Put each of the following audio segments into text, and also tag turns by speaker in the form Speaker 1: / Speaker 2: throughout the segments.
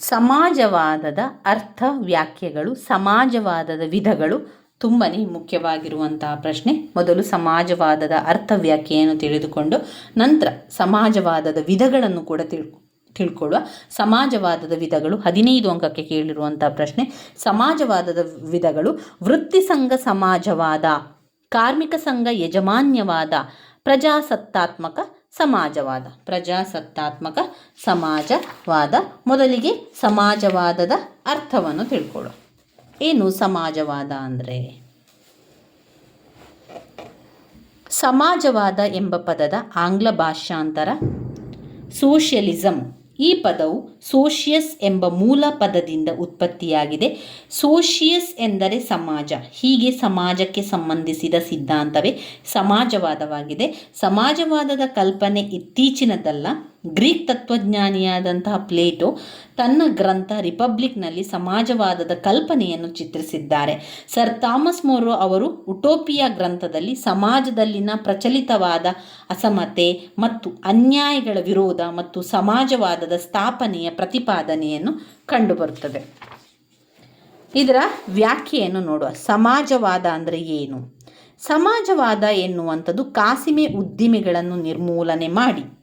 Speaker 1: ಸಮಾಜವಾದದ ಅರ್ಥ ವ್ಯಾಖ್ಯೆಗಳು ಸಮಾಜವಾದದ ವಿಧಗಳು ತುಂಬಾ ಮುಖ್ಯವಾಗಿರುವಂತಹ ಪ್ರಶ್ನೆ. ಮೊದಲು ಸಮಾಜವಾದದ ಅರ್ಥ ವ್ಯಾಖ್ಯೆಯನ್ನು ತಿಳಿದುಕೊಂಡು ನಂತರ ಸಮಾಜವಾದದ ವಿಧಗಳನ್ನು ಕೂಡ ತಿಳ್ಕೊ, ತಿಳ್ಕೊಳ್ಳುವ. ಸಮಾಜವಾದದ ವಿಧಗಳು ಹದಿನೈದು ಅಂಕಕ್ಕೆ ಕೇಳಿರುವಂಥ ಪ್ರಶ್ನೆ. ಸಮಾಜವಾದದ ವಿಧಗಳು ವೃತ್ತಿ ಸಂಘ ಸಮಾಜವಾದ, ಕಾರ್ಮಿಕ ಸಂಘ ಯಜಮಾನ್ಯವಾದ, ಪ್ರಜಾಸತ್ತಾತ್ಮಕ ಸಮಾಜವಾದ, ಪ್ರಜಾಸತ್ತಾತ್ಮಕ ಸಮಾಜವಾದ. ಮೊದಲಿಗೆ ಸಮಾಜವಾದದ ಅರ್ಥವನ್ನು ತಿಳ್ಕೊಳ್ಳೋ ಏನು ಸಮಾಜವಾದ ಅಂದರೆ? ಸಮಾಜವಾದ ಎಂಬ ಪದದ ಆಂಗ್ಲ ಭಾಷಾಂತರ ಸೋಷಿಯಲಿಸಮ್ ಈ ಪದವು ಸೋಷಿಯಸ್ ಎಂಬ ಮೂಲ ಪದದಿಂದ ಉತ್ಪತ್ತಿಯಾಗಿದೆ. ಸೋಷಿಯಸ್ ಎಂದರೆ ಸಮಾಜ. ಹೀಗೆ ಸಮಾಜಕ್ಕೆ ಸಂಬಂಧಿಸಿದ ಸಿದ್ಧಾಂತವೇ ಸಮಾಜವಾದವಾಗಿದೆ. ಸಮಾಜವಾದದ ಕಲ್ಪನೆ ಇತ್ತೀಚಿನದಲ್ಲ. ಗ್ರೀಕ್ ತತ್ವಜ್ಞಾನಿಯಾದಂತಹ ಪ್ಲೇಟೋ ತನ್ನ ಗ್ರಂಥ ರಿಪಬ್ಲಿಕ್ನಲ್ಲಿ ಸಮಾಜವಾದದ ಕಲ್ಪನೆಯನ್ನು ಚಿತ್ರಿಸಿದ್ದಾರೆ. ಸರ್ ಥಾಮಸ್ ಮೋರೋ ಅವರು ಉಟೋಪಿಯಾ ಗ್ರಂಥದಲ್ಲಿ ಸಮಾಜದಲ್ಲಿನ ಪ್ರಚಲಿತವಾದ ಅಸಮತೆ ಮತ್ತು ಅನ್ಯಾಯಗಳ ವಿರೋಧ ಮತ್ತು ಸಮಾಜವಾದದ ಸ್ಥಾಪನೆಯ ಪ್ರತಿಪಾದನೆಯನ್ನು ಕಂಡುಬರುತ್ತದೆ. ಇದರ ವ್ಯಾಖ್ಯೆಯನ್ನು ನೋಡುವ ಸಮಾಜವಾದ ಅಂದರೆ ಏನು? ಸಮಾಜವಾದ ಎನ್ನುವಂಥದ್ದು ಕಾಸಿಮೆ ಉದ್ದಿಮೆಗಳನ್ನು ನಿರ್ಮೂಲನೆ ಮಾಡಿ.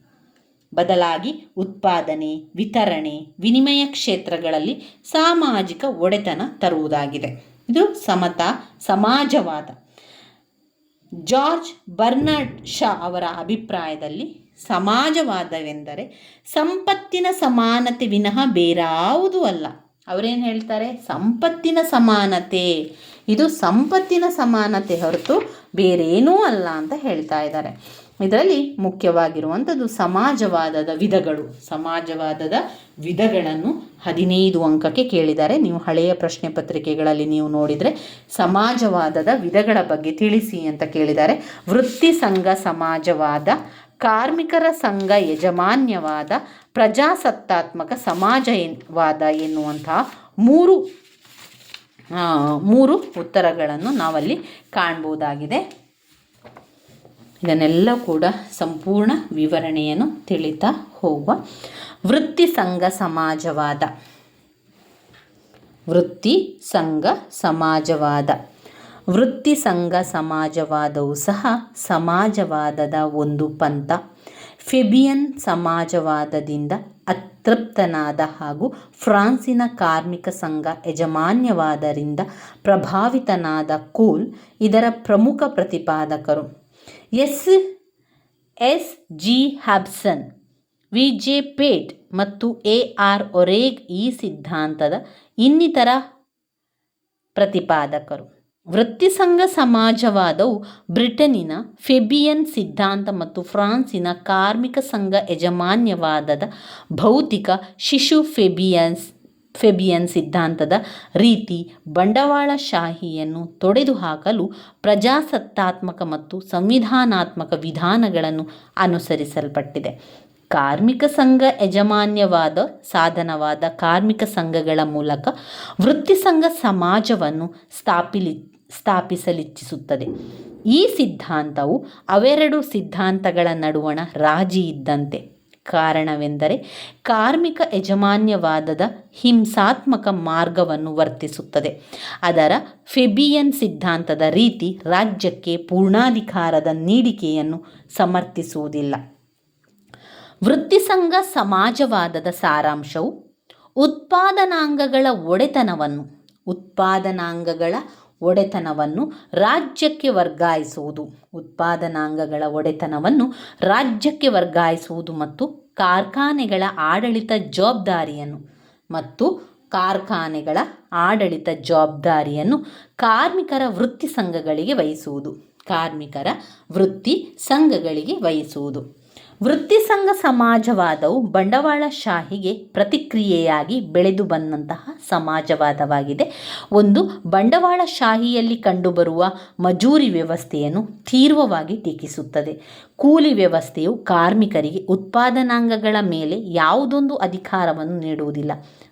Speaker 1: ಬದಲಾಗಿ ಉತ್ಪಾದನೆ, ವಿತರಣೆ, ವಿನಿಮಯ ಕ್ಷೇತ್ರಗಳಲ್ಲಿ ಸಾಮಾಜಿಕ ಒಡೆತನ ತರುವುದಾಗಿದೆ. ಇದು ಸಮತಾ, ಸಮಾಜವಾದ. ಜಾರ್ಜ್ ಬರ್ನಾರ್ಡ್ ಶಾ ಅವರ ಅಭಿಪ್ರಾಯದಲ್ಲಿ ಸಮಾಜವಾದವೆಂದರೆ ಸಂಪತ್ತಿನ ಸಮಾನತೆ ವಿನಃ ಬೇರಾವುದೂ ಅಲ್ಲ. ಅವರೇನು ಹೇಳ್ತಾರೆ? ಸಂಪತ್ತಿನ ಸಮಾನತೆ. ಇದು ಸಂಪತ್ತಿನ ಸಮಾನತೆ ಹೊರತು ಬೇರೇನೂ ಅಲ್ಲ ಅಂತ ಹೇಳ್ತಾ ಇದ್ದಾರೆ. ಇದರಲ್ಲಿ ಮುಖ್ಯವಾಗಿರುವಂಥದ್ದು ಸಮಾಜವಾದದ ವಿಧಗಳು. ಸಮಾಜವಾದದ ವಿಧಗಳನ್ನು ಹದಿನೈದು ಅಂಕಕ್ಕೆ ಕೇಳಿದ್ದಾರೆ. ನೀವು ಹಳೆಯ ಪ್ರಶ್ನೆ ಪತ್ರಿಕೆಗಳಲ್ಲಿ ನೀವು ನೋಡಿದರೆ ಸಮಾಜವಾದದ ವಿಧಗಳ ಬಗ್ಗೆ ತಿಳಿಸಿ ಅಂತ ಕೇಳಿದ್ದಾರೆ. ವೃತ್ತಿ ಸಂಘ ಸಮಾಜವಾದ, ಕಾರ್ಮಿಕರ ಸಂಘ ಯಜಮಾನ್ಯವಾದ, ಪ್ರಜಾಸತ್ತಾತ್ಮಕ ಸಮಾಜವಾದ ಎನ್ನುವಂತಹ ಮೂರು ಮೂರು ಉತ್ತರಗಳನ್ನು ನಾವಲ್ಲಿ ಕಾಣ್ಬೋದಾಗಿದೆ. ಇದನ್ನೆಲ್ಲ ಕೂಡ ಸಂಪೂರ್ಣ ವಿವರಣೆಯನ್ನು ತಿಳಿತಾ ಹೋಗುವ ವೃತ್ತಿ ಸಂಘ ಸಮಾಜವಾದ. ವೃತ್ತಿ ಸಂಘ ಸಮಾಜವಾದ. ವೃತ್ತಿ ಸಂಘ ಸಮಾಜವಾದವು ಸಹ ಸಮಾಜವಾದದ ಒಂದು ಪಂಥ. ಫೆಬಿಯನ್ ಸಮಾಜವಾದದಿಂದ ಅತೃಪ್ತನಾದ ಹಾಗೂ ಫ್ರಾನ್ಸಿನ ಕಾರ್ಮಿಕ ಸಂಘ ಯಜಮಾನ್ಯವಾದರಿಂದ ಪ್ರಭಾವಿತನಾದ ಕೂಲ್ ಇದರ ಪ್ರಮುಖ ಪ್ರತಿಪಾದಕರು. S S G Hobson V J Pate ಮತ್ತು ಎ ಆರ್ ಒರೇಗ್ ಈ ಸಿದ್ಧಾಂತದ ಇನ್ನಿತರ ಪ್ರತಿಪಾದಕರು. ವೃತ್ತಿಸಂಘ ಸಮಾಜವಾದವು ಬ್ರಿಟನ್ನಿನ ಫೆಬಿಯನ್ ಸಿದ್ಧಾಂತ ಮತ್ತು ಫ್ರಾನ್ಸಿನ ಕಾರ್ಮಿಕ ಸಂಘ ಯಜಮಾನ್ಯವಾದದ ಭೌತಿಕ ಶಿಶು ಫೆಬಿಯನ್ಸ್ ಫೆಬಿಯನ್ ಸಿದ್ಧಾಂತದ ರೀತಿ ಬಂಡವಾಳಶಾಹಿಯನ್ನು ತೊಡೆದುಹಾಕಲು ಪ್ರಜಾಸತ್ತಾತ್ಮಕ ಮತ್ತು ಸಂವಿಧಾನಾತ್ಮಕ ವಿಧಾನಗಳನ್ನು ಅನುಸರಿಸಲ್ಪಟ್ಟಿದೆ. ಕಾರ್ಮಿಕ ಸಂಘ ಯಜಮಾನ್ಯವಾದ, ಸಾಧನವಾದ ಕಾರ್ಮಿಕ ಸಂಘಗಳ ಮೂಲಕ ವೃತ್ತಿ ಸಂಘ ಸಮಾಜವನ್ನು ಸ್ಥಾಪಿಲಿ, ಸ್ಥಾಪಿಸಲಿಚ್ಛಿಸುತ್ತದೆ. ಈ ಸಿದ್ಧಾಂತವು ಅವೆರಡು ಸಿದ್ಧಾಂತಗಳ ನಡುವಣ ರಾಜಿ ಇದ್ದಂತೆ. ಕಾರಣವೆಂದರೆ ಕಾರ್ಮಿಕ ಯಜಮಾನ್ಯವಾದದ ಹಿಂಸಾತ್ಮಕ ಮಾರ್ಗವನ್ನು ವರ್ತಿಸುತ್ತದೆ. ಅದರ ಫೆಬಿಯನ್ ಸಿದ್ಧಾಂತದ ರೀತಿ ರಾಜ್ಯಕ್ಕೆ ಪೂರ್ಣಾಧಿಕಾರದ ನೀಡಿಕೆಯನ್ನು ಸಮರ್ಥಿಸುವುದಿಲ್ಲ. ವೃತ್ತಿಸಂಘ ಸಮಾಜವಾದದ ಸಾರಾಂಶವು ಉತ್ಪಾದನಾಂಗಗಳ ಒಡೆತನವನ್ನು, ಉತ್ಪಾದನಾಂಗಗಳ ಒಡೆತನವನ್ನು ರಾಜ್ಯಕ್ಕೆ ವರ್ಗಾಯಿಸುವುದು. ಉತ್ಪಾದನಾಂಗಗಳ ಒಡೆತನವನ್ನು ರಾಜ್ಯಕ್ಕೆ ವರ್ಗಾಯಿಸುವುದು ಮತ್ತು ಕಾರ್ಖಾನೆಗಳ ಆಡಳಿತ ಜವಾಬ್ದಾರಿಯನ್ನು ಮತ್ತು ಕಾರ್ಖಾನೆಗಳ ಆಡಳಿತ ಜವಾಬ್ದಾರಿಯನ್ನು ಕಾರ್ಮಿಕರ ವೃತ್ತಿ ಸಂಘಗಳಿಗೆ ವಹಿಸುವುದು. ಕಾರ್ಮಿಕರ ವೃತ್ತಿ ಸಂಘಗಳಿಗೆ ವಹಿಸುವುದು. ವೃತ್ತಿಸಂಘ ಸಮಾಜವಾದವು ಬಂಡವಾಳಶಾಹಿಗೆ ಪ್ರತಿಕ್ರಿಯೆಯಾಗಿ ಬೆಳೆದು ಬಂದಂತಹ ಸಮಾಜವಾದವಾಗಿದೆ. ಒಂದು ಬಂಡವಾಳಶಾಹಿಯಲ್ಲಿ ಕಂಡುಬರುವ ಮಜೂರಿ ವ್ಯವಸ್ಥೆಯನ್ನು ತೀವ್ರವಾಗಿ ಟೀಕಿಸುತ್ತದೆ. ಕೂಲಿ ವ್ಯವಸ್ಥೆಯು ಕಾರ್ಮಿಕರಿಗೆ ಉತ್ಪಾದನಾಂಗಗಳ ಮೇಲೆ ಯಾವುದೊಂದು ಅಧಿಕಾರವನ್ನು ನೀಡುವುದಿಲ್ಲ.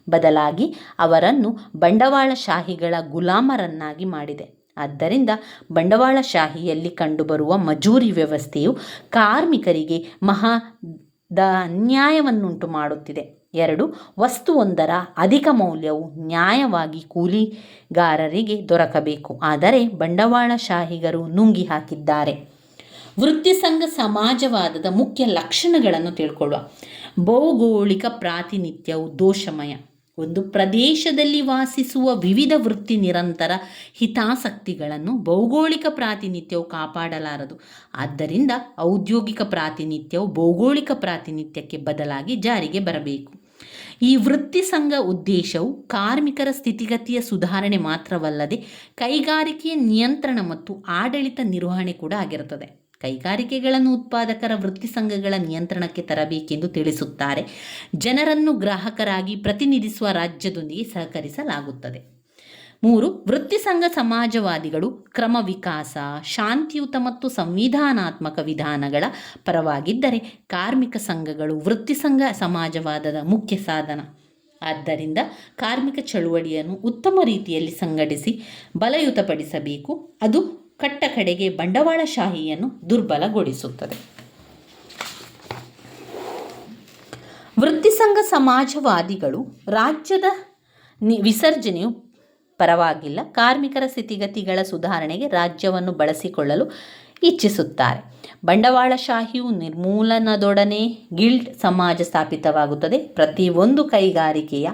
Speaker 1: ಬದಲಾಗಿ, ಅವರನ್ನು ಬಂಡವಾಳಶಾಹಿಗಳ ಗುಲಾಮರನ್ನಾಗಿ ಮಾಡಿದೆ. ಆದ್ದರಿಂದ ಬಂಡವಾಳಶಾಹಿಯಲ್ಲಿ ಕಂಡುಬರುವ ಮಜೂರಿ ವ್ಯವಸ್ಥೆಯು ಕಾರ್ಮಿಕರಿಗೆ ಮಹಾ ದ ಅನ್ಯಾಯವನ್ನುಂಟು ಮಾಡುತ್ತಿದೆ. ಎರಡು, ವಸ್ತುವೊಂದರ ಅಧಿಕ ಮೌಲ್ಯವು ನ್ಯಾಯವಾಗಿ ಕೂಲಿಗಾರರಿಗೆ ದೊರಕಬೇಕು. ಆದರೆ ಬಂಡವಾಳಶಾಹಿಗರು ನುಂಗಿ ಹಾಕಿದ್ದಾರೆ ವೃತ್ತಿ ಸಂಘ ಸಮಾಜವಾದದ ಮುಖ್ಯ ಲಕ್ಷಣಗಳನ್ನು ತಿಳ್ಕೊಳ್ಳುವ. ಭೌಗೋಳಿಕ ಪ್ರಾತಿನಿಧ್ಯವು ದೋಷಮಯ. ಒಂದು ಪ್ರದೇಶದಲ್ಲಿ ವಾಸಿಸುವ ವಿವಿಧ ವೃತ್ತಿ ನಿರಂತರ ಹಿತಾಸಕ್ತಿಗಳನ್ನು ಭೌಗೋಳಿಕ ಪ್ರಾತಿನಿಧ್ಯವು ಕಾಪಾಡಲಾರದು. ಆದ್ದರಿಂದ ಔದ್ಯೋಗಿಕ ಪ್ರಾತಿನಿಧ್ಯವು ಭೌಗೋಳಿಕ ಪ್ರಾತಿನಿಧ್ಯಕ್ಕೆ ಬದಲಾಗಿ ಜಾರಿಗೆ ಬರಬೇಕು. ಈ ವೃತ್ತಿ ಸಂಘ ಉದ್ದೇಶವು ಕಾರ್ಮಿಕರ ಸ್ಥಿತಿಗತಿಯ ಸುಧಾರಣೆ ಮಾತ್ರವಲ್ಲದೆ ಕೈಗಾರಿಕೆಯ ನಿಯಂತ್ರಣ ಮತ್ತು ಆಡಳಿತ ನಿರ್ವಹಣೆ ಕೂಡ ಆಗಿರುತ್ತದೆ. ಕೈಗಾರಿಕೆಗಳನ್ನು ಉತ್ಪಾದಕರ ವೃತ್ತಿ ಸಂಘಗಳ ನಿಯಂತ್ರಣಕ್ಕೆ ತರಬೇಕೆಂದು ತಿಳಿಸುತ್ತಾರೆ. ಜನರನ್ನು ಗ್ರಾಹಕರಾಗಿ ಪ್ರತಿನಿಧಿಸುವ ರಾಜ್ಯದೊಂದಿಗೆ ಸಹಕರಿಸಲಾಗುತ್ತದೆ. ಮೂರು, ವೃತ್ತಿ ಸಂಘ ಸಮಾಜವಾದಿಗಳು ಕ್ರಮ ವಿಕಾಸ, ಶಾಂತಿಯುತ ಮತ್ತು ಸಂವಿಧಾನಾತ್ಮಕ ವಿಧಾನಗಳ ಪರವಾಗಿದ್ದರೆ ಕಾರ್ಮಿಕ ಸಂಘಗಳು ವೃತ್ತಿ ಸಂಘ ಸಮಾಜವಾದದ ಮುಖ್ಯ ಸಾಧನ. ಆದ್ದರಿಂದ ಕಾರ್ಮಿಕ ಚಳುವಳಿಯನ್ನು ಉತ್ತಮ ರೀತಿಯಲ್ಲಿ ಸಂಘಟಿಸಿ ಬಲಯುತಪಡಿಸಬೇಕು. ಅದು ಕಟ್ಟ ಕಡೆಗೆ ಬಂಡವಾಳಶಾಹಿಯನ್ನು ದುರ್ಬಲಗೊಳಿಸುತ್ತದೆ. ವೃತ್ತಿಸಂಘ ಸಮಾಜವಾದಿಗಳು ರಾಜ್ಯದ ವಿಸರ್ಜನೆಯು ಪರವಾಗಿಲ್ಲ. ಕಾರ್ಮಿಕರ ಸ್ಥಿತಿಗತಿಗಳ ಸುಧಾರಣೆಗೆ ರಾಜ್ಯವನ್ನು ಬಳಸಿಕೊಳ್ಳಲು ಇಚ್ಛಿಸುತ್ತಾರೆ. ಬಂಡವಾಳಶಾಹಿಯು ನಿರ್ಮೂಲನದೊಡನೆ ಗಿಲ್ಡ್ ಸಮಾಜ ಸ್ಥಾಪಿತವಾಗುತ್ತದೆ. ಪ್ರತಿಯೊಂದು ಕೈಗಾರಿಕೆಯ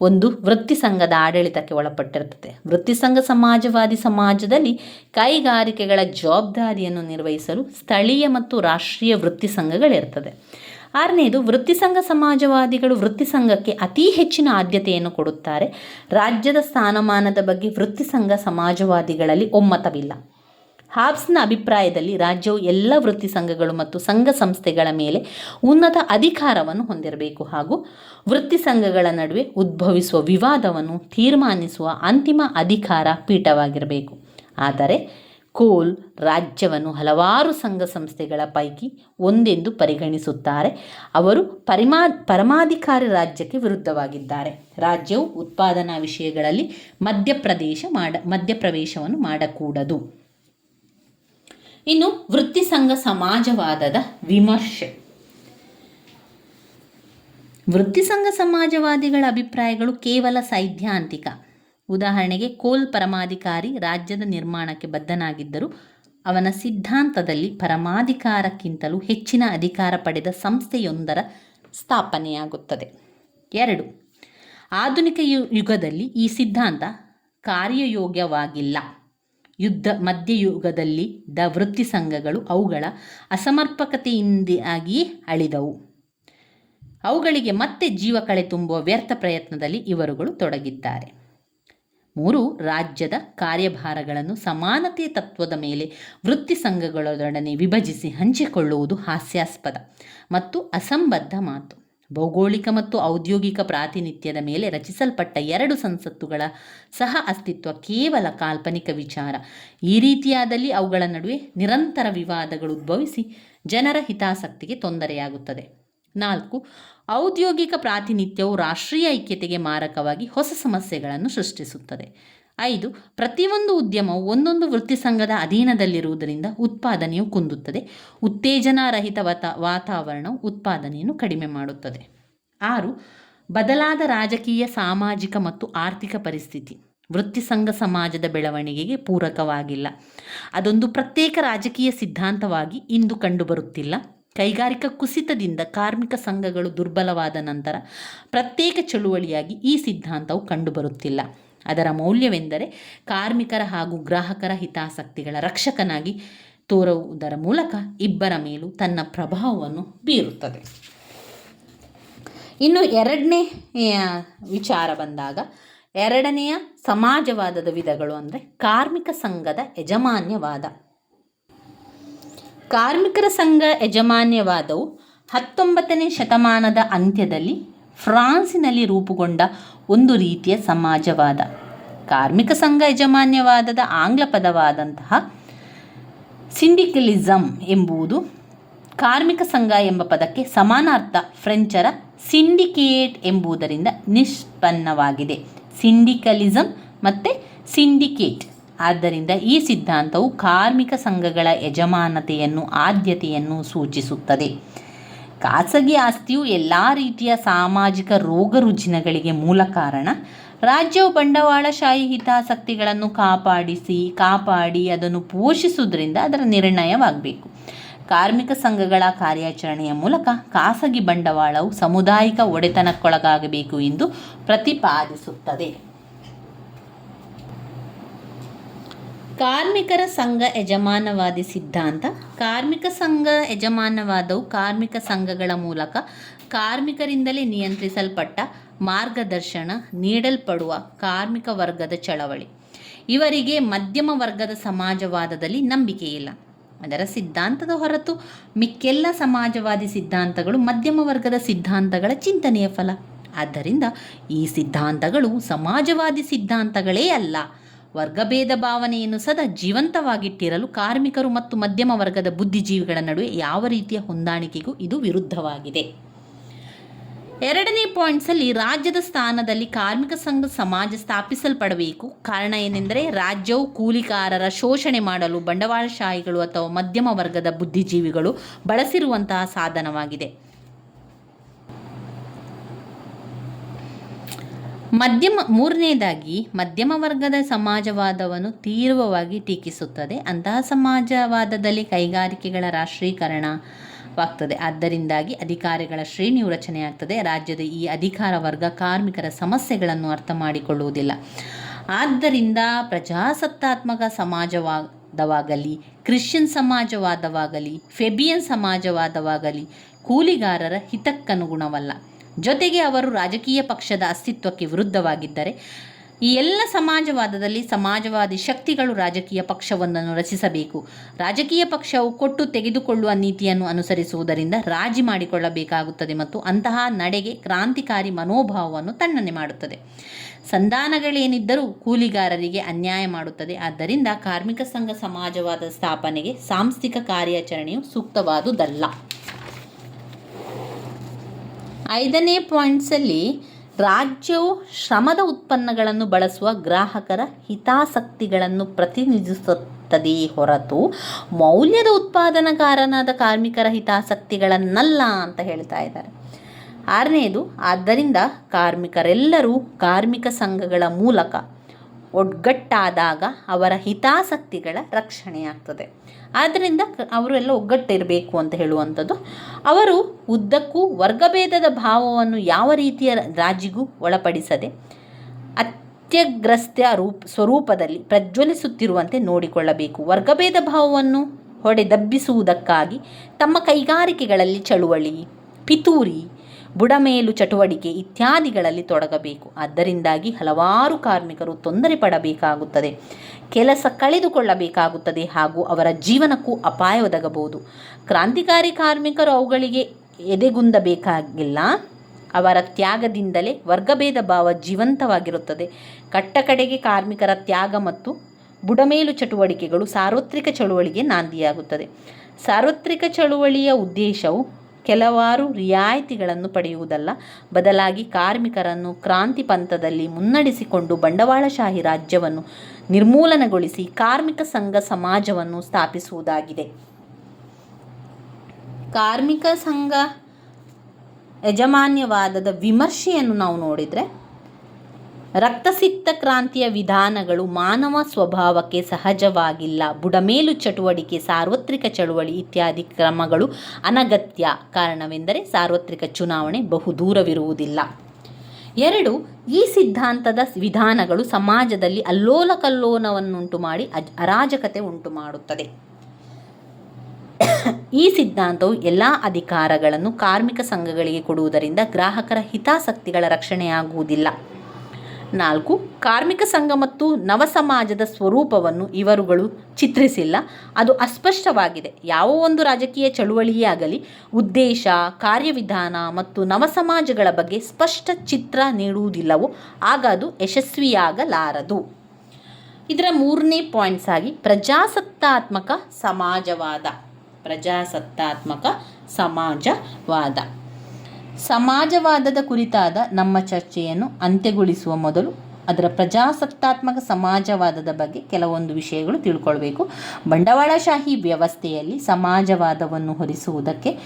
Speaker 1: ಒಂದು ವೃತ್ತಿ ಸಂಘದ ಆಡಳಿತಕ್ಕೆ ಒಳಪಟ್ಟಿರುತ್ತದೆ. ವೃತ್ತಿ ಸಂಘ ಸಮಾಜವಾದಿ ಸಮಾಜದಲ್ಲಿ ಕೈಗಾರಿಕೆಗಳ ಜವಾಬ್ದಾರಿಯನ್ನು ನಿರ್ವಹಿಸಲು ಸ್ಥಳೀಯ ಮತ್ತು ರಾಷ್ಟ್ರೀಯ ವೃತ್ತಿ ಸಂಘಗಳಿರ್ತದೆ ಆರನೇದು, ವೃತ್ತಿ ಸಂಘ ಸಮಾಜವಾದಿಗಳು ವೃತ್ತಿ ಸಂಘಕ್ಕೆ ಅತಿ ಹೆಚ್ಚಿನ ಆದ್ಯತೆಯನ್ನು ಕೊಡುತ್ತಾರೆ. ರಾಜ್ಯದ ಸ್ಥಾನಮಾನದ ಬಗ್ಗೆ ವೃತ್ತಿ ಸಂಘ ಸಮಾಜವಾದಿಗಳಲ್ಲಿ ಒಮ್ಮತವಿಲ್ಲ. ಹಾಬ್ಸ್ನ ಅಭಿಪ್ರಾಯದಲ್ಲಿ ರಾಜ್ಯವು ಎಲ್ಲ ವೃತ್ತಿ ಸಂಘಗಳು ಮತ್ತು ಸಂಘ ಸಂಸ್ಥೆಗಳ ಮೇಲೆ ಉನ್ನತ ಅಧಿಕಾರವನ್ನು ಹೊಂದಿರಬೇಕು ಹಾಗೂ ವೃತ್ತಿ ಸಂಘಗಳ ನಡುವೆ ಉದ್ಭವಿಸುವ ವಿವಾದವನ್ನು ತೀರ್ಮಾನಿಸುವ ಅಂತಿಮ ಅಧಿಕಾರ ಪೀಠವಾಗಿರಬೇಕು. ಆದರೆ ಕೋಲ್ ರಾಜ್ಯವನ್ನು ಹಲವಾರು ಸಂಘ ಸಂಸ್ಥೆಗಳ ಪೈಕಿ ಒಂದೆಂದು ಪರಿಗಣಿಸುತ್ತಾರೆ. ಅವರು ಪರಿಮಾ, ಪರಮಾಧಿಕಾರಿ ರಾಜ್ಯಕ್ಕೆ ವಿರುದ್ಧವಾಗಿದ್ದಾರೆ. ರಾಜ್ಯವು ಉತ್ಪಾದನಾ ವಿಷಯಗಳಲ್ಲಿ ಮಧ್ಯಪ್ರದೇಶ ಮಾಡ, ಮಧ್ಯಪ್ರವೇಶವನ್ನು ಮಾಡಕೂಡದು. ಇನ್ನು ವೃತ್ತಿ ಸಂಘ ಸಮಾಜವಾದದ ವಿಮರ್ಶೆ. ವೃತ್ತಿ ಸಂಘ ಸಮಾಜವಾದಿಗಳ ಅಭಿಪ್ರಾಯಗಳು ಕೇವಲ ಸೈದ್ಧಾಂತಿಕ. ಉದಾಹರಣೆಗೆ ಕೋಲ್ ಪರಮಾಧಿಕಾರಿ ರಾಜ್ಯದ ನಿರ್ಮಾಣಕ್ಕೆ ಬದ್ಧನಾಗಿದ್ದರು ಅವನ ಸಿದ್ಧಾಂತದಲ್ಲಿ ಪರಮಾಧಿಕಾರಕ್ಕಿಂತಲೂ ಹೆಚ್ಚಿನ ಅಧಿಕಾರ ಪಡೆದ ಸಂಸ್ಥೆಯೊಂದರ ಸ್ಥಾಪನೆಯಾಗುತ್ತದೆ. ಎರಡು. ಆಧುನಿಕ ಯುಗದಲ್ಲಿ ಈ ಸಿದ್ಧಾಂತ ಕಾರ್ಯಯೋಗ್ಯವಾಗಿಲ್ಲ. ಯುದ್ಧ ಮಧ್ಯಯುಗದಲ್ಲಿ ದ ವೃತ್ತಿ ಸಂಘಗಳು ಅವುಗಳ ಅಸಮರ್ಪಕತೆಯಿಂದಾಗಿ ಅಳಿದವು. ಅವುಗಳಿಗೆ ಮತ್ತೆ ಜೀವ ಕಳೆ ತುಂಬುವ ವ್ಯರ್ಥ ಪ್ರಯತ್ನದಲ್ಲಿ ಇವರುಗಳು ತೊಡಗಿದ್ದಾರೆ. ಮೂರು, ರಾಜ್ಯದ ಕಾರ್ಯಭಾರಗಳನ್ನು ಸಮಾನತೆಯ ತತ್ವದ ಮೇಲೆ ವೃತ್ತಿ ಸಂಘಗಳೊಡನೆ ವಿಭಜಿಸಿ ಹಂಚಿಕೊಳ್ಳುವುದು ಹಾಸ್ಯಾಸ್ಪದ ಮತ್ತು ಅಸಂಬದ್ಧ ಮಾತು. ಭೌಗೋಳಿಕ ಮತ್ತು ಔದ್ಯೋಗಿಕ ಪ್ರಾತಿನಿಧ್ಯದ ಮೇಲೆ ರಚಿಸಲ್ಪಟ್ಟ ಎರಡು ಸಂಸತ್ತುಗಳ ಸಹ ಅಸ್ತಿತ್ವ ಕೇವಲ ಕಾಲ್ಪನಿಕ ವಿಚಾರ. ಈ ರೀತಿಯಾದಲ್ಲಿ ಅವುಗಳ ನಡುವೆ ನಿರಂತರ ವಿವಾದಗಳು ಉದ್ಭವಿಸಿ ಜನರ ಹಿತಾಸಕ್ತಿಗೆ ತೊಂದರೆಯಾಗುತ್ತದೆ. ನಾಲ್ಕು, ಔದ್ಯೋಗಿಕ ಪ್ರಾತಿನಿಧ್ಯವು ರಾಷ್ಟ್ರೀಯ ಐಕ್ಯತೆಗೆ ಮಾರಕವಾಗಿ ಹೊಸ ಸಮಸ್ಯೆಗಳನ್ನು ಸೃಷ್ಟಿಸುತ್ತದೆ. ಐದು, ಪ್ರತಿಯೊಂದು ಉದ್ಯಮವು ಒಂದೊಂದು ವೃತ್ತಿ ಸಂಘದ ಅಧೀನದಲ್ಲಿರುವುದರಿಂದ ಉತ್ಪಾದನೆಯು ಕುಂದುತ್ತದೆ. ಉತ್ತೇಜನಾರಹಿತ ವಾತಾವರಣ ವಾತಾವರಣವು ಉತ್ಪಾದನೆಯನ್ನು ಕಡಿಮೆ ಮಾಡುತ್ತದೆ. ಆರು, ಬದಲಾದ ರಾಜಕೀಯ, ಸಾಮಾಜಿಕ ಮತ್ತು ಆರ್ಥಿಕ ಪರಿಸ್ಥಿತಿ. ವೃತ್ತಿ ಸಂಘ ಸಮಾಜದ ಬೆಳವಣಿಗೆಗೆ ಪೂರಕವಾಗಿಲ್ಲ. ಅದೊಂದು ಪ್ರತ್ಯೇಕ ರಾಜಕೀಯ ಸಿದ್ಧಾಂತವಾಗಿ ಇಂದು ಕಂಡುಬರುತ್ತಿಲ್ಲ. ಕೈಗಾರಿಕಾ ಕುಸಿತದಿಂದ ಕಾರ್ಮಿಕ ಸಂಘಗಳು ದುರ್ಬಲವಾದ ನಂತರ ಪ್ರತ್ಯೇಕ ಚಳುವಳಿಯಾಗಿ ಈ ಸಿದ್ಧಾಂತವು ಕಂಡುಬರುತ್ತಿಲ್ಲ. ಅದರ ಮೌಲ್ಯವೆಂದರೆ ಕಾರ್ಮಿಕರ ಹಾಗೂ ಗ್ರಾಹಕರ ಹಿತಾಸಕ್ತಿಗಳ ರಕ್ಷಕನಾಗಿ ತೋರುವುದರ ಮೂಲಕ ಇಬ್ಬರ ಮೇಲೂ ತನ್ನ ಪ್ರಭಾವವನ್ನು ಬೀರುತ್ತದೆ. ಇನ್ನು ಎರಡನೇ ವಿಚಾರ ಬಂದಾಗ ಎರಡನೆಯ ಸಮಾಜವಾದದ ವಿಧಗಳು ಅಂದರೆ ಕಾರ್ಮಿಕ ಸಂಘದ ಯಜಮಾನ್ಯವಾದ ಕಾರ್ಮಿಕರ ಸಂಘ ಯಜಮಾನ್ಯವಾದವು ಹತ್ತೊಂಬತ್ತನೇ ಶತಮಾನದ ಅಂತ್ಯದಲ್ಲಿ ಫ್ರಾನ್ಸಿನಲ್ಲಿ ರೂಪುಗೊಂಡ ಒಂದು ರೀತಿಯ ಸಮಾಜವಾದ. ಕಾರ್ಮಿಕ ಸಂಘ ಯಜಮಾನ್ಯವಾದದ ಆಂಗ್ಲ ಪದವಾದಂತಹ ಸಿಂಡಿಕಲಿಸಮ್ ಎಂಬುದು ಕಾರ್ಮಿಕ ಸಂಘ ಎಂಬ ಪದಕ್ಕೆ ಸಮಾನಾರ್ಥ ಫ್ರೆಂಚರ ಸಿಂಡಿಕೇಟ್ ಎಂಬುದರಿಂದ ನಿಷ್ಪನ್ನವಾಗಿದೆ. ಸಿಂಡಿಕಲಿಸಮ್ ಮತ್ತು ಸಿಂಡಿಕೇಟ್. ಆದ್ದರಿಂದ ಈ ಸಿದ್ಧಾಂತವು ಕಾರ್ಮಿಕ ಸಂಘಗಳ ಯಜಮಾನತೆಯನ್ನು, ಆದ್ಯತೆಯನ್ನು ಸೂಚಿಸುತ್ತದೆ. ಖಾಸಗಿ ಆಸ್ತಿಯು ಎಲ್ಲ ರೀತಿಯ ಸಾಮಾಜಿಕ ರೋಗ ರುಜಿನಗಳಿಗೆ ಮೂಲ ಕಾರಣ. ರಾಜ್ಯವು ಬಂಡವಾಳಶಾಹಿ ಹಿತಾಸಕ್ತಿಗಳನ್ನು ಕಾಪಾಡಿಸಿ, ಕಾಪಾಡಿ ಅದನ್ನು ಪೋಷಿಸುವುದರಿಂದ ಅದರ ನಿರ್ಣಯವಾಗಬೇಕು. ಕಾರ್ಮಿಕ ಸಂಘಗಳ ಕಾರ್ಯಾಚರಣೆಯ ಮೂಲಕ ಖಾಸಗಿ ಬಂಡವಾಳವು ಸಾಮುದಾಯಿಕ ಒಡೆತನಕ್ಕೊಳಗಾಗಬೇಕು ಎಂದು ಪ್ರತಿಪಾದಿಸುತ್ತದೆ. ಕಾರ್ಮಿಕರ ಸಂಘ ಯಜಮಾನವಾದಿ ಸಿದ್ಧಾಂತ. ಕಾರ್ಮಿಕ ಸಂಘ ಯಜಮಾನವಾದವು ಕಾರ್ಮಿಕ ಸಂಘಗಳ ಮೂಲಕ ಕಾರ್ಮಿಕರಿಂದಲೇ ನಿಯಂತ್ರಿಸಲ್ಪಟ್ಟ ಮಾರ್ಗದರ್ಶನ ನೀಡಲ್ಪಡುವ ಕಾರ್ಮಿಕ ವರ್ಗದ ಚಳವಳಿ. ಇವರಿಗೆ ಮಧ್ಯಮ ವರ್ಗದ ಸಮಾಜವಾದದಲ್ಲಿ ನಂಬಿಕೆ ಇಲ್ಲ. ಅದರ ಸಿದ್ಧಾಂತದ ಹೊರತು ಮಿಕ್ಕೆಲ್ಲ ಸಮಾಜವಾದಿ ಸಿದ್ಧಾಂತಗಳು ಮಧ್ಯಮ ವರ್ಗದ ಸಿದ್ಧಾಂತಗಳ ಚಿಂತನೆಯ ಫಲ. ಆದ್ದರಿಂದ ಈ ಸಿದ್ಧಾಂತಗಳು ಸಮಾಜವಾದಿ ಸಿದ್ಧಾಂತಗಳೇ ಅಲ್ಲ. ವರ್ಗಭೇದ ಭಾವನೆಯನ್ನು ಸದಾ ಜೀವಂತವಾಗಿಟ್ಟಿರಲು ಕಾರ್ಮಿಕರು ಮತ್ತು ಮಧ್ಯಮ ವರ್ಗದ ಬುದ್ಧಿಜೀವಿಗಳ ನಡುವೆ ಯಾವ ರೀತಿಯ ಹೊಂದಾಣಿಕೆಗೂ ಇದು ವಿರುದ್ಧವಾಗಿದೆ. ಎರಡನೇ ಪಾಯಿಂಟ್ಸಲ್ಲಿ ರಾಜ್ಯದ ಸ್ಥಾನದಲ್ಲಿ ಕಾರ್ಮಿಕ ಸಂಘ ಸಮಾಜ ಸ್ಥಾಪಿಸಲ್ಪಡಬೇಕು. ಕಾರಣ ಏನೆಂದರೆ ರಾಜ್ಯವು ಕೂಲಿಕಾರರ ಶೋಷಣೆ ಮಾಡಲು ಬಂಡವಾಳಶಾಹಿಗಳು ಅಥವಾ ಮಧ್ಯಮ ವರ್ಗದ ಬುದ್ಧಿಜೀವಿಗಳು ಬಳಸಿರುವಂತಹ ಸಾಧನವಾಗಿದೆ. ಮಧ್ಯಮ, ಮೂರನೇದಾಗಿ ಮಧ್ಯಮ ವರ್ಗದ ಸಮಾಜವಾದವನ್ನು ತೀವ್ರವಾಗಿ ಟೀಕಿಸುತ್ತದೆ. ಅಂತಹ ಸಮಾಜವಾದದಲ್ಲಿ ಕೈಗಾರಿಕೆಗಳ ರಾಷ್ಟ್ರೀಕರಣವಾಗ್ತದೆ ಆದ್ದರಿಂದಾಗಿ ಅಧಿಕಾರಿಗಳ ಶ್ರೇಣಿಯು ರಚನೆಯಾಗ್ತದೆ ರಾಜ್ಯದ ಈ ಅಧಿಕಾರ ವರ್ಗ ಕಾರ್ಮಿಕರ ಸಮಸ್ಯೆಗಳನ್ನು ಅರ್ಥ ಮಾಡಿಕೊಳ್ಳುವುದಿಲ್ಲ. ಆದ್ದರಿಂದ ಪ್ರಜಾಸತ್ತಾತ್ಮಕ ಸಮಾಜವಾದವಾಗಲಿ, ಕ್ರಿಶ್ಚಿಯನ್ ಸಮಾಜವಾದವಾಗಲಿ, ಫೆಬಿಯನ್ ಸಮಾಜವಾದವಾಗಲಿ, ಕೂಲಿಗಾರರ ಹಿತಕ್ಕನುಗುಣವಲ್ಲ. ಜೊತೆಗೆ ಅವರು ರಾಜಕೀಯ ಪಕ್ಷದ ಅಸ್ತಿತ್ವಕ್ಕೆ ವಿರುದ್ಧವಾಗಿದ್ದರೆ ಈ ಎಲ್ಲ ಸಮಾಜವಾದದಲ್ಲಿ ಸಮಾಜವಾದಿ ಶಕ್ತಿಗಳು ರಾಜಕೀಯ ಪಕ್ಷವೊಂದನ್ನು ರಚಿಸಬೇಕು. ರಾಜಕೀಯ ಪಕ್ಷವು ಕೊಟ್ಟು ತೆಗೆದುಕೊಳ್ಳುವ ನೀತಿಯನ್ನು ಅನುಸರಿಸುವುದರಿಂದ ರಾಜಿ ಮಾಡಿಕೊಳ್ಳಬೇಕಾಗುತ್ತದೆ ಮತ್ತು ಅಂತಹ ನಡೆಗೆ ಕ್ರಾಂತಿಕಾರಿ ಮನೋಭಾವವನ್ನು ತಣ್ಣನೆ ಮಾಡುತ್ತದೆ. ಸಂಧಾನಗಳೇನಿದ್ದರೂ ಕೂಲಿಗಾರರಿಗೆ ಅನ್ಯಾಯ ಮಾಡುತ್ತದೆ. ಆದ್ದರಿಂದ ಕಾರ್ಮಿಕ ಸಂಘ ಸಮಾಜವಾದ ಸ್ಥಾಪನೆಗೆ ಸಾಂಸ್ಥಿಕ ಕಾರ್ಯಾಚರಣೆಯು ಸೂಕ್ತವಾದುದಲ್ಲ. ಐದನೇ ಪಾಯಿಂಟ್ಸಲ್ಲಿ ರಾಜ್ಯವು ಶ್ರಮದ ಉತ್ಪನ್ನಗಳನ್ನು ಬಳಸುವ ಗ್ರಾಹಕರ ಹಿತಾಸಕ್ತಿಗಳನ್ನು ಪ್ರತಿನಿಧಿಸುತ್ತದೆಯೇ ಹೊರತು ಮೌಲ್ಯದ ಉತ್ಪಾದನಕಾರನಾದ ಕಾರ್ಮಿಕರ ಹಿತಾಸಕ್ತಿಗಳನ್ನಲ್ಲ ಅಂತ ಹೇಳ್ತಾ ಇದ್ದಾರೆ. ಆರನೆಯದು ಆದ್ದರಿಂದ ಕಾರ್ಮಿಕರೆಲ್ಲರೂ ಕಾರ್ಮಿಕ ಸಂಘಗಳ ಮೂಲಕ ಒಗ್ಗಟ್ಟಾದಾಗ ಅವರ ಹಿತಾಸಕ್ತಿಗಳ ರಕ್ಷಣೆಯಾಗ್ತದೆ. ಆದ್ದರಿಂದ ಅವರು ಎಲ್ಲ ಒಗ್ಗಟ್ಟಿರಬೇಕು ಅಂತ ಹೇಳುವಂಥದ್ದು. ಅವರು ಉದ್ದಕ್ಕೂ ವರ್ಗಭೇದದ ಭಾವವನ್ನು ಯಾವ ರೀತಿಯ ರಾಜಿಗೂ ಒಳಪಡಿಸದೆ ಅತ್ಯಗ್ರಸ್ತ ರೂಪ, ಸ್ವರೂಪದಲ್ಲಿ ಪ್ರಜ್ವಲಿಸುತ್ತಿರುವಂತೆ ನೋಡಿಕೊಳ್ಳಬೇಕು. ವರ್ಗಭೇದ ಭಾವವನ್ನು ಹೊಡೆದಬ್ಬಿಸುವುದಕ್ಕಾಗಿ ತಮ್ಮ ಕೈಗಾರಿಕೆಗಳಲ್ಲಿ ಚಳುವಳಿ, ಪಿತೂರಿ ಬುಡಮೇಲು ಚಟುವಟಿಕೆ ಇತ್ಯಾದಿಗಳಲ್ಲಿ ತೊಡಗಬೇಕು. ಅದರಿಂದಾಗಿ ಹಲವಾರು ಕಾರ್ಮಿಕರು ತೊಂದರೆ ಪಡಬೇಕಾಗುತ್ತದೆ. ಕೆಲಸ ಕಳೆದುಕೊಳ್ಳಬೇಕಾಗುತ್ತದೆ ಹಾಗೂ ಅವರ ಜೀವನಕ್ಕೂ ಅಪಾಯ ಒದಗಬಹುದು. ಕ್ರಾಂತಿಕಾರಿ ಕಾರ್ಮಿಕರು ಅವುಗಳಿಗೆ ಎದೆಗುಂದಬೇಕಾಗಿಲ್ಲ. ಅವರ ತ್ಯಾಗದಿಂದಲೇ ವರ್ಗಭೇದ ಭಾವ ಜೀವಂತವಾಗಿರುತ್ತದೆ. ಕಟ್ಟಕಡೆಗೆ ಕಾರ್ಮಿಕರ ತ್ಯಾಗ ಮತ್ತು ಬುಡಮೇಲು ಚಟುವಟಿಕೆಗಳು ಸಾರ್ವತ್ರಿಕ ಚಳುವಳಿಗೆ ನಾಂದಿಯಾಗುತ್ತದೆ. ಸಾರ್ವತ್ರಿಕ ಚಳುವಳಿಯ ಉದ್ದೇಶವು ಕೆಲವಾರು ರಿಯಾಯಿತಿಗಳನ್ನು ಪಡೆಯುವುದಲ್ಲ. ಬದಲಾಗಿ ಕಾರ್ಮಿಕರನ್ನು ಕ್ರಾಂತಿ ಪಂಥದಲ್ಲಿ ಮುನ್ನಡೆಸಿಕೊಂಡು ಬಂಡವಾಳಶಾಹಿ ರಾಜ್ಯವನ್ನು ನಿರ್ಮೂಲನಗೊಳಿಸಿ ಕಾರ್ಮಿಕ ಸಂಘ ಸಮಾಜವನ್ನು ಸ್ಥಾಪಿಸುವುದಾಗಿದೆ. ಕಾರ್ಮಿಕ ಸಂಘ ಯಜಮಾನ್ಯವಾದದ ವಿಮರ್ಶೆಯನ್ನು ನಾವು ನೋಡಿದರೆ ರಕ್ತಸಿಕ್ತ ಕ್ರಾಂತಿಯ ವಿಧಾನಗಳು ಮಾನವ ಸ್ವಭಾವಕ್ಕೆ ಸಹಜವಾಗಿಲ್ಲ. ಬುಡಮೇಲು ಚಟುವಟಿಕೆ, ಸಾರ್ವತ್ರಿಕ ಚಳುವಳಿ ಇತ್ಯಾದಿ ಕ್ರಮಗಳು ಅನಗತ್ಯ. ಕಾರಣವೆಂದರೆ ಸಾರ್ವತ್ರಿಕ ಚುನಾವಣೆ ಬಹುದೂರವಿರುವುದಿಲ್ಲ ಎರಡು, ಈ ಸಿದ್ಧಾಂತದ ವಿಧಾನಗಳು ಸಮಾಜದಲ್ಲಿ ಅಲ್ಲೋಲ ಕಲ್ಲೋಲವನ್ನುಂಟು ಮಾಡಿ ಅರಾಜಕತೆ ಉಂಟು ಮಾಡುತ್ತದೆ. ಈ ಸಿದ್ಧಾಂತವು ಎಲ್ಲ ಅಧಿಕಾರಗಳನ್ನು ಕಾರ್ಮಿಕ ಸಂಘಗಳಿಗೆ ಕೊಡುವುದರಿಂದ ಗ್ರಾಹಕರ ಹಿತಾಸಕ್ತಿಗಳ ರಕ್ಷಣೆಯಾಗುವುದಿಲ್ಲ. ನಾಲ್ಕು, ಕಾರ್ಮಿಕ ಸಂಘ ಮತ್ತು ನವ ಸಮಾಜದ ಸ್ವರೂಪವನ್ನು ಇವರುಗಳು ಚಿತ್ರಿಸಿಲ್ಲ. ಅದು ಅಸ್ಪಷ್ಟವಾಗಿದೆ. ಯಾವ ಒಂದು ರಾಜಕೀಯ ಚಳುವಳಿಯೇ ಆಗಲಿ, ಉದ್ದೇಶ, ಕಾರ್ಯವಿಧಾನ ಮತ್ತು ನವ ಸಮಾಜಗಳ ಬಗ್ಗೆ ಸ್ಪಷ್ಟ ಚಿತ್ರ ನೀಡುವುದಿಲ್ಲವೋ, ಆಗ ಅದು ಯಶಸ್ವಿಯಾಗಲಾರದು. ಇದರ ಮೂರನೇ ಪಾಯಿಂಟ್ಸ್ ಆಗಿ ಪ್ರಜಾಸತ್ತಾತ್ಮಕ ಸಮಾಜವಾದ. ಪ್ರಜಾಸತ್ತಾತ್ಮಕ ಸಮಾಜವಾದ. ಸಮಾಜವಾದದ ಕುರಿತಾದ ನಮ್ಮ ಚರ್ಚೆಯನ್ನು ಅಂತ್ಯಗೊಳಿಸುವ ಮೊದಲು ಅದರ ಪ್ರಜಾಸತ್ತಾತ್ಮಕ ಸಮಾಜವಾದದ ಬಗ್ಗೆ ಕೆಲವೊಂದು ವಿಷಯಗಳು ತಿಳ್ಕೊಳ್ಬೇಕು. ಬಂಡವಾಳಶಾಹಿ ವ್ಯವಸ್ಥೆಯಲ್ಲಿ ಸಮಾಜವಾದವನ್ನು ಹೊರಿಸುವುದಕ್ಕೆ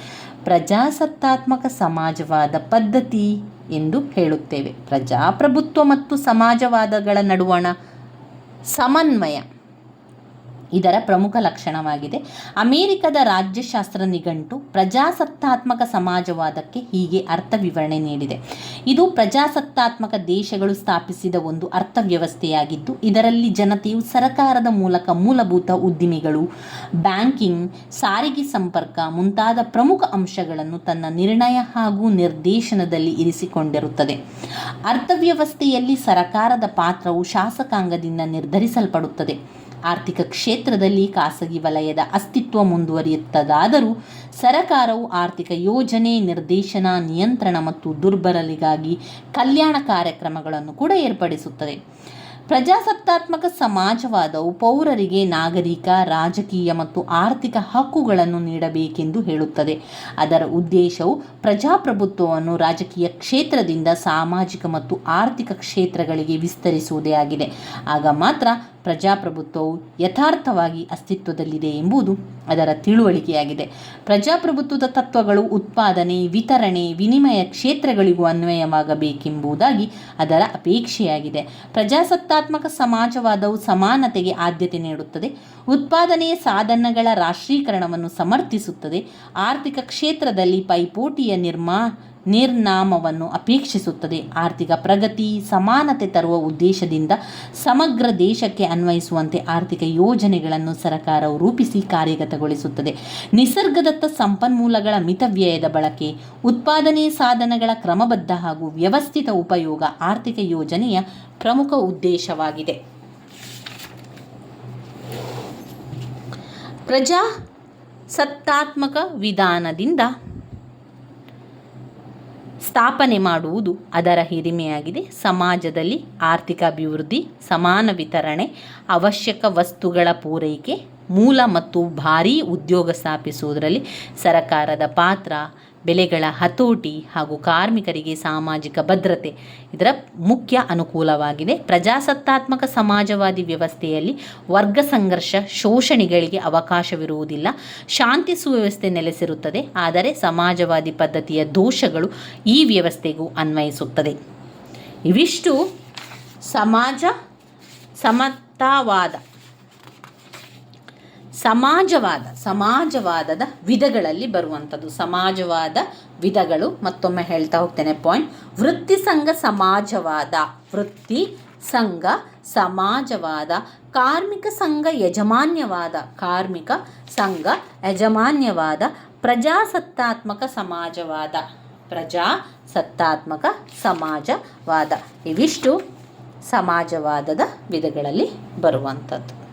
Speaker 1: ಪ್ರಜಾಸತ್ತಾತ್ಮಕ ಸಮಾಜವಾದ ಪದ್ಧತಿ ಎಂದು ಹೇಳುತ್ತೇವೆ. ಪ್ರಜಾಪ್ರಭುತ್ವ ಮತ್ತು ಸಮಾಜವಾದಗಳ ನಡುವಣ ಸಮನ್ವಯ. ಇದರ ಪ್ರಮುಖ ಲಕ್ಷಣವಾಗಿದೆ. ಅಮೆರಿಕದ ರಾಜ್ಯಶಾಸ್ತ್ರ ನಿಘಂಟು ಪ್ರಜಾಸತ್ತಾತ್ಮಕ ಸಮಾಜವಾದಕ್ಕೆ ಹೀಗೆ ಅರ್ಥ ವಿವರಣೆ ನೀಡಿದೆ. ಇದು ಪ್ರಜಾಸತ್ತಾತ್ಮಕ ದೇಶಗಳು ಸ್ಥಾಪಿಸಿದ ಒಂದು ಅರ್ಥವ್ಯವಸ್ಥೆಯಾಗಿದ್ದು, ಇದರಲ್ಲಿ ಜನತೆಯು ಸರಕಾರದ ಮೂಲಕ ಮೂಲಭೂತ ಉದ್ದಿಮೆಗಳು, ಬ್ಯಾಂಕಿಂಗ್, ಸಾರಿಗೆ ಸಂಪರ್ಕ ಮುಂತಾದ ಪ್ರಮುಖ ಅಂಶಗಳನ್ನು ತನ್ನ ನಿರ್ಣಯ ಹಾಗೂ ನಿರ್ದೇಶನದಲ್ಲಿ ಇರಿಸಿಕೊಂಡಿರುತ್ತದೆ. ಅರ್ಥವ್ಯವಸ್ಥೆಯಲ್ಲಿ ಸರಕಾರದ ಪಾತ್ರವು ಶಾಸಕಾಂಗದಿಂದ ನಿರ್ಧರಿಸಲ್ಪಡುತ್ತದೆ. ಆರ್ಥಿಕ ಕ್ಷೇತ್ರದಲ್ಲಿ ಖಾಸಗಿ ವಲಯದ ಅಸ್ತಿತ್ವ ಮುಂದುವರಿಯುತ್ತದಾದರೂ ಸರಕಾರವು ಆರ್ಥಿಕ ಯೋಜನೆ, ನಿರ್ದೇಶನ, ನಿಯಂತ್ರಣ ಮತ್ತು ದುರ್ಬಲರಿಗಾಗಿ ಕಲ್ಯಾಣ ಕಾರ್ಯಕ್ರಮಗಳನ್ನು ಕೂಡ ಏರ್ಪಡಿಸುತ್ತದೆ. ಪ್ರಜಾಸತ್ತಾತ್ಮಕ ಸಮಾಜವಾದವು ಪೌರರಿಗೆ ನಾಗರಿಕ, ರಾಜಕೀಯ ಮತ್ತು ಆರ್ಥಿಕ ಹಕ್ಕುಗಳನ್ನು ನೀಡಬೇಕೆಂದು ಹೇಳುತ್ತದೆ. ಅದರ ಉದ್ದೇಶವು ಪ್ರಜಾಪ್ರಭುತ್ವವನ್ನು ರಾಜಕೀಯ ಕ್ಷೇತ್ರದಿಂದ ಸಾಮಾಜಿಕ ಮತ್ತು ಆರ್ಥಿಕ ಕ್ಷೇತ್ರಗಳಿಗೆ ವಿಸ್ತರಿಸುವುದೇ ಆಗಿದೆ. ಆಗ ಮಾತ್ರ ಪ್ರಜಾಪ್ರಭುತ್ವವು ಯಥಾರ್ಥವಾಗಿ ಅಸ್ತಿತ್ವದಲ್ಲಿದೆ ಎಂಬುದು ಅದರ ತಿಳುವಳಿಕೆಯಾಗಿದೆ. ಪ್ರಜಾಪ್ರಭುತ್ವದ ತತ್ವಗಳು ಉತ್ಪಾದನೆ, ವಿತರಣೆ, ವಿನಿಮಯ ಕ್ಷೇತ್ರಗಳಿಗೂ ಅನ್ವಯವಾಗಬೇಕೆಂಬುದಾಗಿ ಅದರ ಅಪೇಕ್ಷೆಯಾಗಿದೆ. ಪ್ರಜಾಸತ್ತಾತ್ಮಕ ಸಮಾಜವಾದವು ಸಮಾನತೆಗೆ ಆದ್ಯತೆ ನೀಡುತ್ತದೆ. ಉತ್ಪಾದನೆಯ ಸಾಧನಗಳ ರಾಷ್ಟ್ರೀಕರಣವನ್ನು ಸಮರ್ಥಿಸುತ್ತದೆ. ಆರ್ಥಿಕ ಕ್ಷೇತ್ರದಲ್ಲಿ ಪೈಪೋಟಿಯ ನಿರ್ಮಾ ನಿರ್ನಾಮವನ್ನು ಅಪೇಕ್ಷಿಸುತ್ತದೆ. ಆರ್ಥಿಕ ಪ್ರಗತಿ, ಸಮಾನತೆ ತರುವ ಉದ್ದೇಶದಿಂದ ಸಮಗ್ರ ದೇಶಕ್ಕೆ ಅನ್ವಯಿಸುವಂತೆ ಆರ್ಥಿಕ ಯೋಜನೆಗಳನ್ನು ಸರ್ಕಾರವು ರೂಪಿಸಿ ಕಾರ್ಯಗತಗೊಳಿಸುತ್ತದೆ. ನಿಸರ್ಗದತ್ತ ಸಂಪನ್ಮೂಲಗಳ ಮಿತವ್ಯಯದ ಬಳಕೆ, ಉತ್ಪಾದನೆ ಸಾಧನಗಳ ಕ್ರಮಬದ್ಧ ಹಾಗೂ ವ್ಯವಸ್ಥಿತ ಉಪಯೋಗ ಆರ್ಥಿಕ ಯೋಜನೆಯ ಪ್ರಮುಖ ಉದ್ದೇಶವಾಗಿದೆ. ಪ್ರಜಾ ಸತ್ತಾತ್ಮಕ ವಿಧಾನದಿಂದ ಸ್ಥಾಪನೆ ಮಾಡುವುದು ಅದರ ಹಿರಿಮೆಯಾಗಿದೆ. ಸಮಾಜದಲ್ಲಿ ಆರ್ಥಿಕ ಅಭಿವೃದ್ಧಿ, ಸಮಾನ ವಿತರಣೆ, ಅವಶ್ಯಕ ವಸ್ತುಗಳ ಪೂರೈಕೆ, ಮೂಲ ಮತ್ತು ಭಾರೀ ಉದ್ಯೋಗ ಸ್ಥಾಪಿಸುವುದರಲ್ಲಿ ಸರಕಾರದ ಪಾತ್ರ ಬೆಲೆಗಳ ಹತೋಟಿ ಹಾಗೂ ಕಾರ್ಮಿಕರಿಗೆ ಸಾಮಾಜಿಕ ಭದ್ರತೆ ಇದರ ಮುಖ್ಯ ಅನುಕೂಲವಾಗಿದೆ. ಪ್ರಜಾಸತ್ತಾತ್ಮಕ ಸಮಾಜವಾದಿ ವ್ಯವಸ್ಥೆಯಲ್ಲಿ ವರ್ಗ ಸಂಘರ್ಷ ಶೋಷಣೆಗಳಿಗೆ ಅವಕಾಶವಿರುವುದಿಲ್ಲ. ಶಾಂತಿ ಸುವ್ಯವಸ್ಥೆ ನೆಲೆಸಿರುತ್ತದೆ. ಆದರೆ ಸಮಾಜವಾದಿ ಪದ್ಧತಿಯ ದೋಷಗಳು ಈ ವ್ಯವಸ್ಥೆಗೂ ಅನ್ವಯಿಸುತ್ತದೆ. ಇವಿಷ್ಟು ಸಮಾಜ ಸಮತಾವಾದ ಸಮಾಜವಾದ, ಸಮಾಜವಾದದ ವಿಧಗಳಲ್ಲಿ ಬರುವಂಥದ್ದು. ಸಮಾಜವಾದ ವಿಧಗಳು ಮತ್ತೊಮ್ಮೆ ಹೇಳ್ತಾ ಹೋಗ್ತೇನೆ. ಪಾಯಿಂಟ್ ವೃತ್ತಿ ಸಂಘ ಸಮಾಜವಾದ. ವೃತ್ತಿ ಸಂಘ ಸಮಾಜವಾದ. ಕಾರ್ಮಿಕ ಸಂಘ ಯಜಮಾನ್ಯವಾದ. ಕಾರ್ಮಿಕ ಸಂಘ ಯಜಮಾನ್ಯವಾದ. ಪ್ರಜಾಸತ್ತಾತ್ಮಕ ಸಮಾಜವಾದ. ಪ್ರಜಾಸತ್ತಾತ್ಮಕ ಸಮಾಜವಾದ. ಇವಿಷ್ಟು ಸಮಾಜವಾದದ ವಿಧಗಳಲ್ಲಿ ಬರುವಂಥದ್ದು.